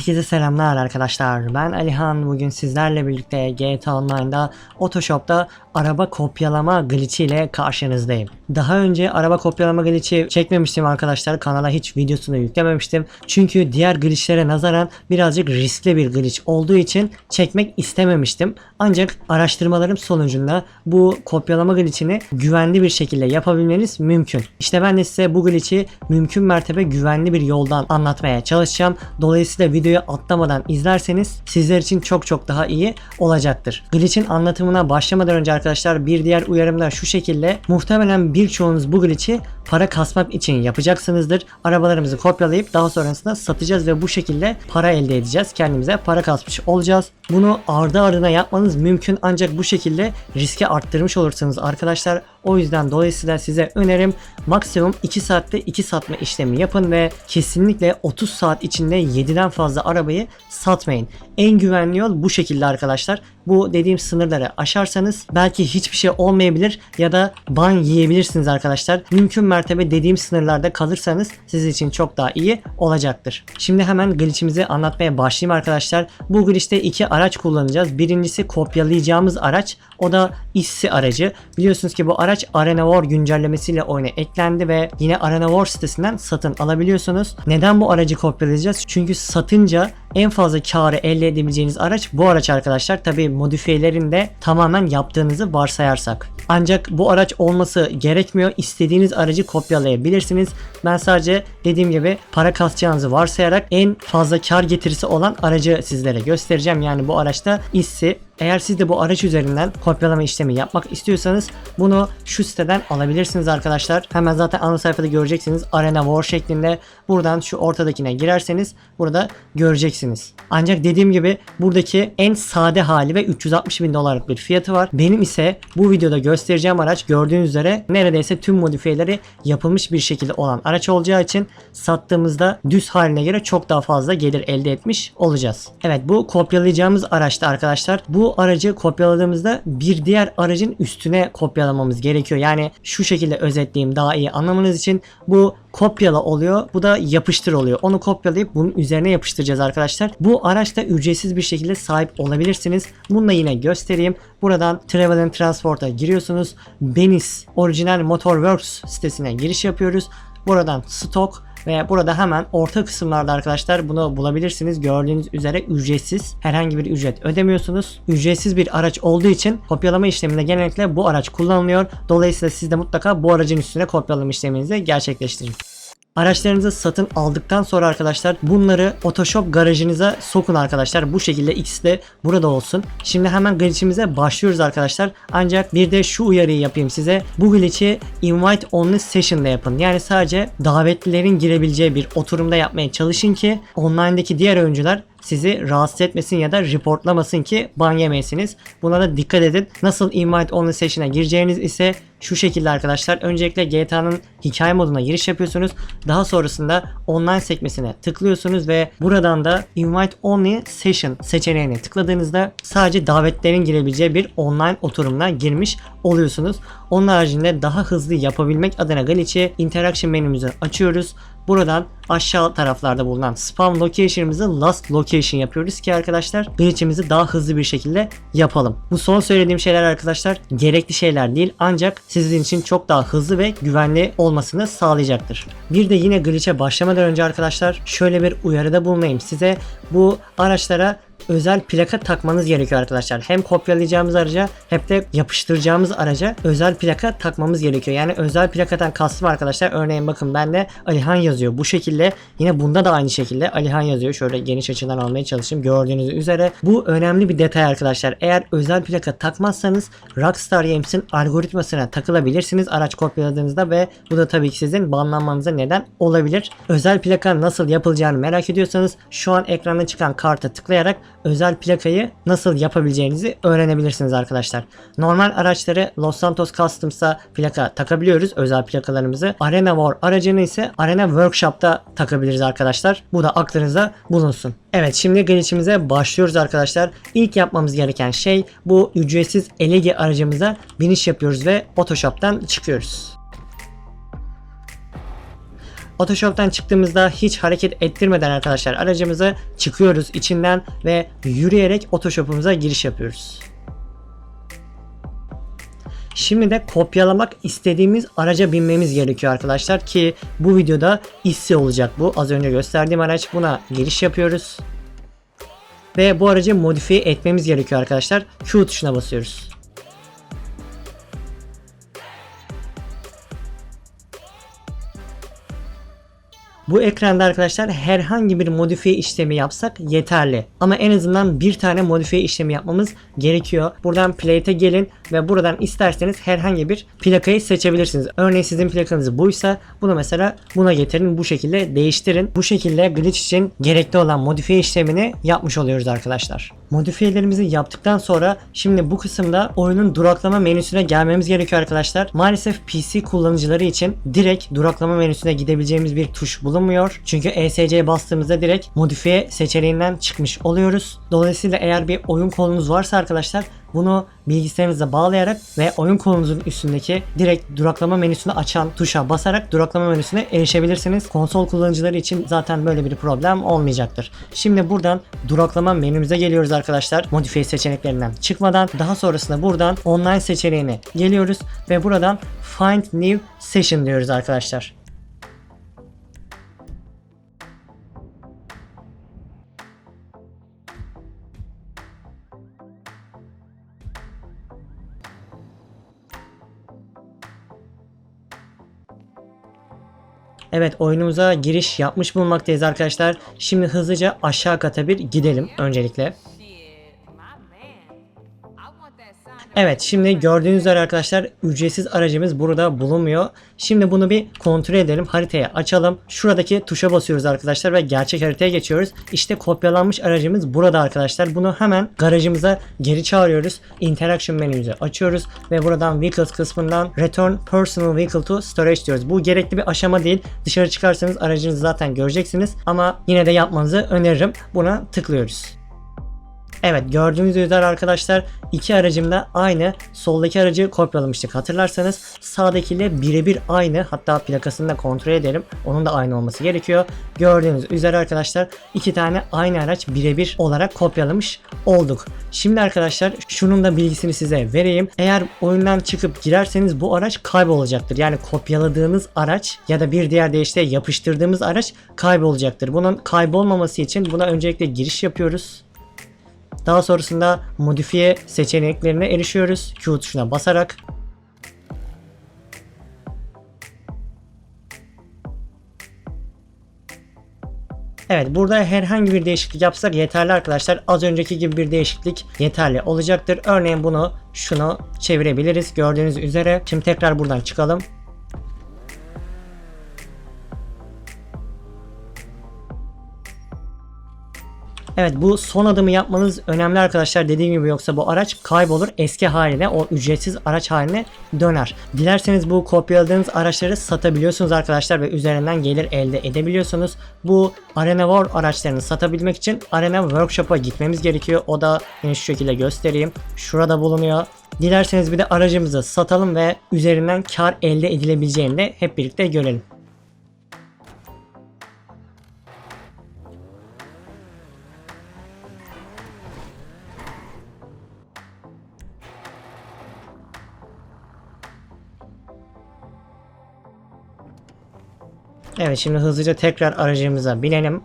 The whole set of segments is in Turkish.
Herkese selamlar arkadaşlar. Ben Alihan. Bugün sizlerle birlikte GTA Online'da Otoshop'ta araba kopyalama glitch ile karşınızdayım. Daha önce araba kopyalama glitch'i çekmemiştim arkadaşlar. Kanala hiç videosunu yüklememiştim. Çünkü diğer glitchlere nazaran birazcık riskli bir glitch olduğu için çekmek istememiştim. Ancak araştırmalarım sonucunda bu kopyalama glitch'ini güvenli bir şekilde yapabilmeniz mümkün. İşte ben de size bu glitch'i mümkün mertebe güvenli bir yoldan anlatmaya çalışacağım. Dolayısıyla videoyu atlamadan izlerseniz sizler için çok çok daha iyi olacaktır. Glitch'in anlatımına başlamadan önce arkadaşlar bir diğer uyarım şu şekilde. Muhtemelen birçoğunuz bu glitch'i para kasmak için yapacaksınızdır. Arabalarımızı kopyalayıp daha sonrasında satacağız ve bu şekilde para elde edeceğiz. Kendimize para kasmış olacağız. Bunu ardı ardına yapmanız mümkün ancak bu şekilde riski arttırmış olursunuz arkadaşlar. O yüzden dolayısıyla size önerim maksimum 2 saatte 2 satma işlemi yapın ve kesinlikle 30 saat içinde 7'den fazla arabayı satmayın. En güvenli yol bu şekilde arkadaşlar. Bu dediğim sınırları aşarsanız belki hiçbir şey olmayabilir ya da ban yiyebilirsiniz arkadaşlar. Mümkün mertebe dediğim sınırlarda kalırsanız sizin için çok daha iyi olacaktır. Şimdi hemen glitch'imizi anlatmaya başlayayım arkadaşlar. Bu glitch'te iki araç kullanacağız. Birincisi kopyalayacağımız araç. O da ISSI aracı. Biliyorsunuz ki bu araç Arena War güncellemesiyle oyuna eklendi ve yine Arena War sitesinden satın alabiliyorsunuz. Neden bu aracı kopyalayacağız? Çünkü satınca en fazla karı elde edebileceğiniz araç bu araç arkadaşlar. Tabi modifiyelerini de tamamen yaptığınızı varsayarsak. Ancak bu araç olması gerekmiyor. İstediğiniz aracı kopyalayabilirsiniz. Ben sadece dediğim gibi para kasacağınızı varsayarak en fazla kar getirisi olan aracı sizlere göstereceğim. Yani bu araçta ISSI eğer siz de bu araç üzerinden kopyalama işlemi yapmak istiyorsanız bunu şu siteden alabilirsiniz arkadaşlar. Hemen zaten ana sayfada göreceksiniz. Arena War şeklinde buradan şu ortadakine girerseniz burada göreceksiniz. Ancak dediğim gibi buradaki en sade hali ve 360 bin dolarlık bir fiyatı var. Benim ise bu videoda göstereceğim araç gördüğünüz üzere neredeyse tüm modifiyeleri yapılmış bir şekilde olan araç olacağı için sattığımızda düz haline göre çok daha fazla gelir elde etmiş olacağız. Evet bu kopyalayacağımız araçta arkadaşlar bu aracı kopyaladığımızda bir diğer aracın üstüne kopyalamamız gerekiyor. Yani şu şekilde özetleyeyim daha iyi anlamanız için bu kopyala oluyor. Bu da yapıştır oluyor. Onu kopyalayıp bunun üzerine yapıştıracağız arkadaşlar. Bu araçta ücretsiz bir şekilde sahip olabilirsiniz. Bunu da yine göstereyim. Buradan Travel and Transport'a giriyorsunuz. Benis Original Motor Works sitesine giriş yapıyoruz. Buradan stok ve burada hemen orta kısımlarda arkadaşlar bunu bulabilirsiniz. Gördüğünüz üzere ücretsiz. Herhangi bir ücret ödemiyorsunuz. Ücretsiz bir araç olduğu için kopyalama işleminde genellikle bu araç kullanılıyor. Dolayısıyla siz de mutlaka bu aracın üstüne kopyalama işleminizi gerçekleştirin. Araçlarınızı satın aldıktan sonra arkadaşlar bunları Photoshop garajınıza sokun arkadaşlar. Bu şekilde ikisi de burada olsun. Şimdi hemen glitch'imize başlıyoruz arkadaşlar. Ancak bir de şu uyarıyı yapayım size. Bu glitch'i invite only session'da yapın. Yani sadece davetlilerin girebileceği bir oturumda yapmaya çalışın ki online'daki diğer oyuncular sizi rahatsız etmesin ya da reportlamasın ki ban yemeyesiniz. Buna da dikkat edin. Nasıl invite only session'a gireceğiniz ise şu şekilde arkadaşlar. Öncelikle GTA'nın hikaye moduna giriş yapıyorsunuz. Daha sonrasında online sekmesine tıklıyorsunuz ve buradan da invite only session seçeneğine tıkladığınızda sadece davetlerin girebileceği bir online oturumuna girmiş oluyorsunuz. Onun haricinde daha hızlı yapabilmek adına Glitch'i interaction menümüzü açıyoruz. Buradan aşağı taraflarda bulunan spam location'ımızı last location yapıyoruz ki arkadaşlar glitch'imizi daha hızlı bir şekilde yapalım. Bu son söylediğim şeyler arkadaşlar gerekli şeyler değil ancak sizin için çok daha hızlı ve güvenli olmasını sağlayacaktır. Bir de yine glitch'e başlamadan önce arkadaşlar şöyle bir uyarıda bulunayım size. Bu araçlara özel plaka takmanız gerekiyor arkadaşlar. Hem kopyalayacağımız araca hem de yapıştıracağımız araca özel plaka takmamız gerekiyor. Yani özel plakadan kastım arkadaşlar. Örneğin bakın bende Alihan yazıyor. Bu şekilde yine bunda da aynı şekilde Alihan yazıyor. Şöyle geniş açıdan almaya çalışayım. Gördüğünüz üzere bu önemli bir detay arkadaşlar. Eğer özel plaka takmazsanız Rockstar Games'in algoritmasına takılabilirsiniz araç kopyaladığınızda ve bu da tabii ki sizin banlanmanıza neden olabilir. Özel plaka nasıl yapılacağını merak ediyorsanız şu an ekranda çıkan karta tıklayarak özel plakayı nasıl yapabileceğinizi öğrenebilirsiniz arkadaşlar. Normal araçları Los Santos Customs'a plaka takabiliyoruz özel plakalarımızı. Arena War aracını ise Arena Workshop'ta takabiliriz arkadaşlar. Bu da aklınızda bulunsun. Evet şimdi glitch'imize başlıyoruz arkadaşlar. İlk yapmamız gereken şey bu ücretsiz Elegi aracımıza biniş yapıyoruz ve Photoshop'tan çıkıyoruz. Otoshop'tan çıktığımızda hiç hareket ettirmeden arkadaşlar aracımızı çıkıyoruz içinden ve yürüyerek Otoshop'umuza giriş yapıyoruz. Şimdi de kopyalamak istediğimiz araca binmemiz gerekiyor arkadaşlar ki bu videoda hissi olacak bu. Az önce gösterdiğim araç buna giriş yapıyoruz. Ve bu aracı modifiye etmemiz gerekiyor arkadaşlar. Q tuşuna basıyoruz. Bu ekranda arkadaşlar herhangi bir modifiye işlemi yapsak yeterli. Ama en azından bir tane modifiye işlemi yapmamız gerekiyor. Buradan plate'e gelin ve buradan isterseniz herhangi bir plakayı seçebilirsiniz. Örneğin sizin plakanız buysa bunu mesela buna getirin bu şekilde değiştirin. Bu şekilde glitch için gerekli olan modifiye işlemini yapmış oluyoruz arkadaşlar. Modifiyelerimizi yaptıktan sonra şimdi bu kısımda oyunun duraklama menüsüne gelmemiz gerekiyor arkadaşlar. Maalesef PC kullanıcıları için direkt duraklama menüsüne gidebileceğimiz bir tuş bulunmuyor. Çünkü ESC bastığımızda direkt modifiye seçeneğinden çıkmış oluyoruz. Dolayısıyla eğer bir oyun kolunuz varsa arkadaşlar bunu bilgisayarınıza bağlayarak ve oyun kolunuzun üstündeki direkt duraklama menüsünü açan tuşa basarak duraklama menüsüne erişebilirsiniz. Konsol kullanıcıları için zaten böyle bir problem olmayacaktır. Şimdi buradan duraklama menümüze geliyoruz arkadaşlar. Modifiye seçeneklerinden çıkmadan daha sonrasında buradan online seçeneğine geliyoruz ve buradan Find New Session diyoruz arkadaşlar. Evet oyunumuza giriş yapmış bulunmaktayız arkadaşlar. Şimdi hızlıca aşağı kata bir gidelim öncelikle. Evet şimdi gördüğünüz üzere arkadaşlar ücretsiz aracımız burada bulunmuyor. Şimdi bunu bir kontrol edelim. Haritaya açalım. Şuradaki tuşa basıyoruz arkadaşlar ve gerçek haritaya geçiyoruz. İşte kopyalanmış aracımız burada arkadaşlar. Bunu hemen garajımıza geri çağırıyoruz. Interaction menümüzü açıyoruz ve buradan Vehicles kısmından Return Personal Vehicle to Storage diyoruz. Bu gerekli bir aşama değil. Dışarı çıkarsanız aracınızı zaten göreceksiniz. Ama yine de yapmanızı öneririm. Buna tıklıyoruz. Evet gördüğünüz üzere arkadaşlar iki aracım da aynı. Soldaki aracı kopyalamıştık hatırlarsanız. Sağdakiyle birebir aynı. Hatta plakasını da kontrol edelim. Onun da aynı olması gerekiyor. Gördüğünüz üzere arkadaşlar iki tane aynı araç birebir olarak kopyalamış olduk. Şimdi arkadaşlar şunun da bilgisini size vereyim. Eğer oyundan çıkıp girerseniz bu araç kaybolacaktır. Yani kopyaladığınız araç ya da bir diğer deyişle yapıştırdığımız araç kaybolacaktır. Bunun kaybolmaması için buna öncelikle giriş yapıyoruz. Daha sonrasında modifiye seçeneklerine erişiyoruz. Q tuşuna basarak. Evet burada herhangi bir değişiklik yapsak yeterli arkadaşlar. Az önceki gibi bir değişiklik yeterli olacaktır. Örneğin bunu şunu çevirebiliriz gördüğünüz üzere. Şimdi tekrar buradan çıkalım. Evet bu son adımı yapmanız önemli arkadaşlar. Dediğim gibi yoksa bu araç kaybolur. Eski haline o ücretsiz araç haline döner. Dilerseniz bu kopyaladığınız araçları satabiliyorsunuz arkadaşlar ve üzerinden gelir elde edebiliyorsunuz. Bu Arena War araçlarını satabilmek için Arena Workshop'a gitmemiz gerekiyor. O da yine şu şekilde göstereyim. Şurada bulunuyor. Dilerseniz bir de aracımızı satalım ve üzerinden kar elde edilebileceğini de hep birlikte görelim. Evet şimdi hızlıca tekrar aracımıza binelim.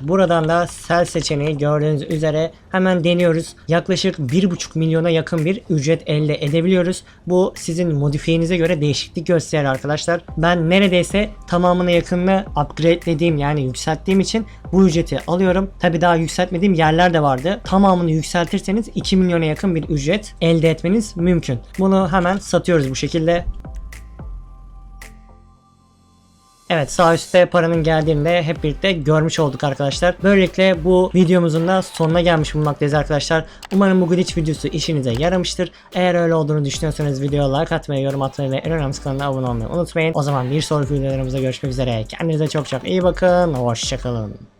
Buradan da sel seçeneği gördüğünüz üzere hemen deniyoruz. Yaklaşık 1.5 milyona yakın bir ücret elde edebiliyoruz. Bu sizin modifiyenize göre değişiklik gösterir arkadaşlar. Ben neredeyse tamamına yakınını upgradelediğim yani yükselttiğim için bu ücreti alıyorum. Tabi daha yükseltmediğim yerler de vardı. Tamamını yükseltirseniz 2 milyona yakın bir ücret elde etmeniz mümkün. Bunu hemen satıyoruz bu şekilde. Evet sağ üstte paranın geldiğini de hep birlikte görmüş olduk arkadaşlar. Böylelikle bu videomuzun da sonuna gelmiş bulunmaktayız arkadaşlar. Umarım bu glitch videosu işinize yaramıştır. Eğer öyle olduğunu düşünüyorsanız videoya like atmayı, yorum atmayı ve en önemlisi kanala abone olmayı unutmayın. O zaman bir sonraki videolarımızda görüşmek üzere. Kendinize çok çok iyi bakın. Hoşçakalın.